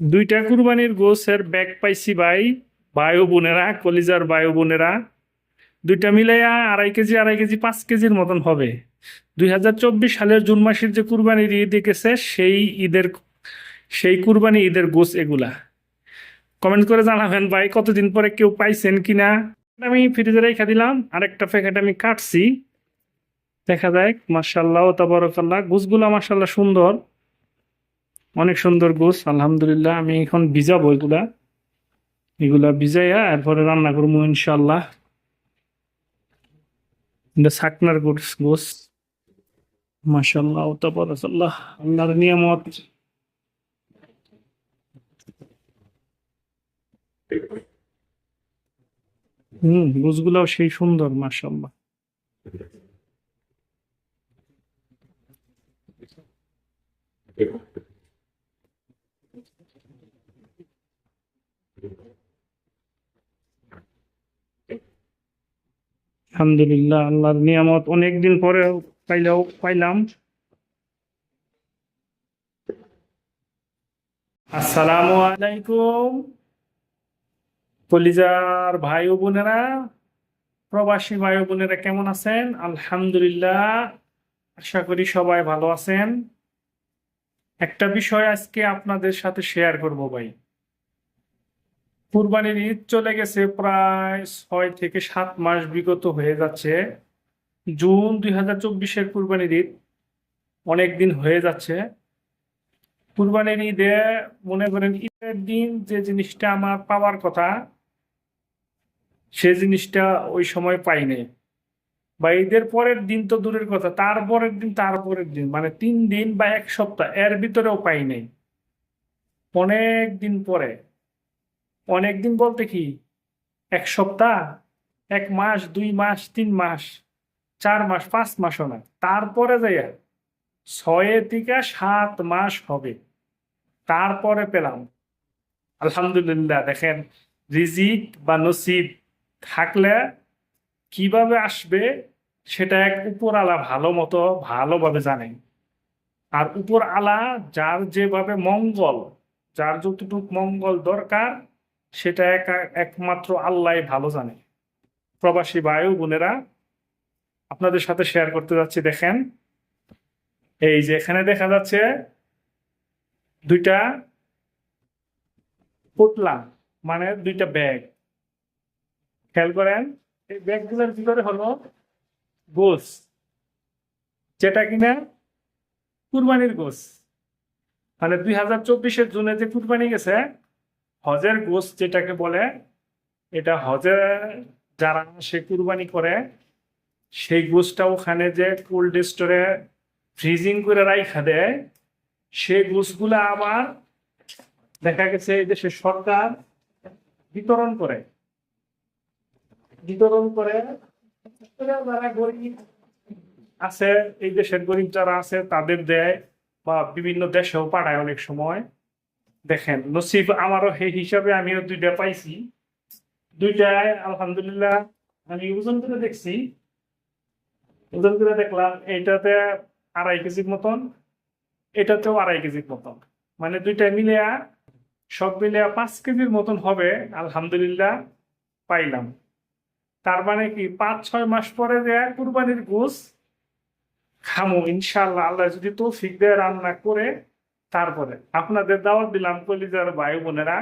দুইটা কুরবানির গোছের ব্যাগ পাইছি ভাই বায়ু বোনেরা, কলিজার বায়ু বোনেরা। দুইটা মিলাইয়া আড়াই কেজি আড়াই কেজি, পাঁচ কেজির মতন হবে। দুই হাজার চব্বিশ সালের জুন মাসের যে কুরবানির ঈদ গেছে সেই ঈদের, সেই কুরবানি ঈদের গোস এগুলা। কমেন্ট করে জানাবেন ভাই, কতদিন পরে কেউ পাইছেন কিনা? আমি ফ্রিজে রেখে দিলাম, আরেকটা প্যাকেট আমি কাটছি। দেখা যায় মার্শাল্লাহ তাবরকাল্লাহ গোছগুলো মার্শাল্লাহ সুন্দর। অনেক সুন্দর গোছ আলহামদুলিল্লাহ। আমি এখন ভিজাবো এগুলা। এগুলা ভিজাইয়া এরপরে রান্না করব ইনশাল্লাহ এটা শাকনার গোছ গোছ মাশাল্লাহ তাবরকাল্লাহ আল্লাহর নিয়ামত। হুম গোছগুলাও সেই সুন্দর মাশাল্লাহ আলহামদুলিল্লাহ, আল্লাহর নিয়ামত। অনেকদিন পরে পাইলেও পাইলাম। আসসালামু আলাইকুম। কলিজার ভাই বোনেরা, প্রবাসী ভাই বোনেরা কেমন আছেন? আলহামদুলিল্লাহ, আশা করি সবাই ভালো আছেন। একটা বিষয় আজকে আপনাদের সাথে শেয়ার করব ভাই। কুরবানির ঈদ চলে গেছে প্রায় ছয় থেকে সাত মাস বিগত হয়ে যাচ্ছে। জুন দুই হাজার চব্বিশের কুরবানির ঈদ অনেক দিন হয়ে যাচ্ছে। কুরবানির ঈদে মনে করেন ঈদের দিন যে জিনিসটা আমার পাওয়ার কথা, সে জিনিসটা ওই সময় পাইনি বা ঈদের পরের দিন তো দূরের কথা তারপরের দিন তারপরের দিন মানে তিন দিন বা এক সপ্তাহ, এর ভিতরেও পাই নাই। অনেক দিন পরে অনেক দিন বলতে কি? এক সপ্তাহ, এক মাস, দুই মাস, তিন মাস, চার মাস, পাঁচ মাসও না। তারপরে যাইয়া ছয় থেকে সাত মাস হবে। তারপরে পেলাম। আলহামদুলিল্লাহ, দেখেন, রিজিক বা নসিব থাকলে কীভাবে আসবে সেটা এক উপর আলা ভালো মতো ভালোভাবে জানেন আর উপর আলা যার যেভাবে মঙ্গল, যার যতটুক মঙ্গল দরকার সেটা এক, একমাত্র আল্লাহ ভালো জানে। প্রবাসী বায়ু বোনেরা, আপনাদের সাথে শেয়ার করতে যাচ্ছি, দেখেন। এই যে এখানে দেখা যাচ্ছে দুইটা পুতলা মানে দুইটা ব্যাগ খেয়াল করেন, এই ব্যাগগুলোর ভিতরে হলো গোস, যেটা কিনা কুরবানির গোস। মানে দুই হাজার চব্বিশের জুনে যে কুরবানি গেছে হজের গোস যেটাকে বলে, এটা হজে যারা সে কুরবানি করে, সেই গোসটা ওখানে যে কোল্ড স্টোরে ফ্রিজিং করে রাইখা দেয় সেই গোসগুলা আবার দেখা গেছে এই দেশের সরকার বিতরণ করে। বিতরণ করে, যারা গরিব আছে, এই দেশের গরিব যারা আছে, তাদের দেয় বা বিভিন্ন দেশেও পাঠায় অনেক সময়। দেখেন, নসিব আমারও সেই হিসাবে আমিও দুইটা পাইছি। দুইটায় আলহামদুলিল্লাহ, আমি ওজন করে দেখছি। ওজন করে দেখলাম, এইটাতে আড়াই কেজির মতন, এটাতেও আড়াই কেজির মতন। মানে দুইটা মিলে সব মিলে পাঁচ কেজির মতন হবে, আলহামদুলিল্লাহ, পাইলাম। তার মানে কি, পাঁচ, ছয় মাস পরে যে কুরবানির গোস খামো ইনশাল্লাহ আল্লাহ যদি তৌফিক দেয়, রান্না করে তারপরে আপনাদের দাওয়াত দিলাম কলিজার ভাই বোনেরা।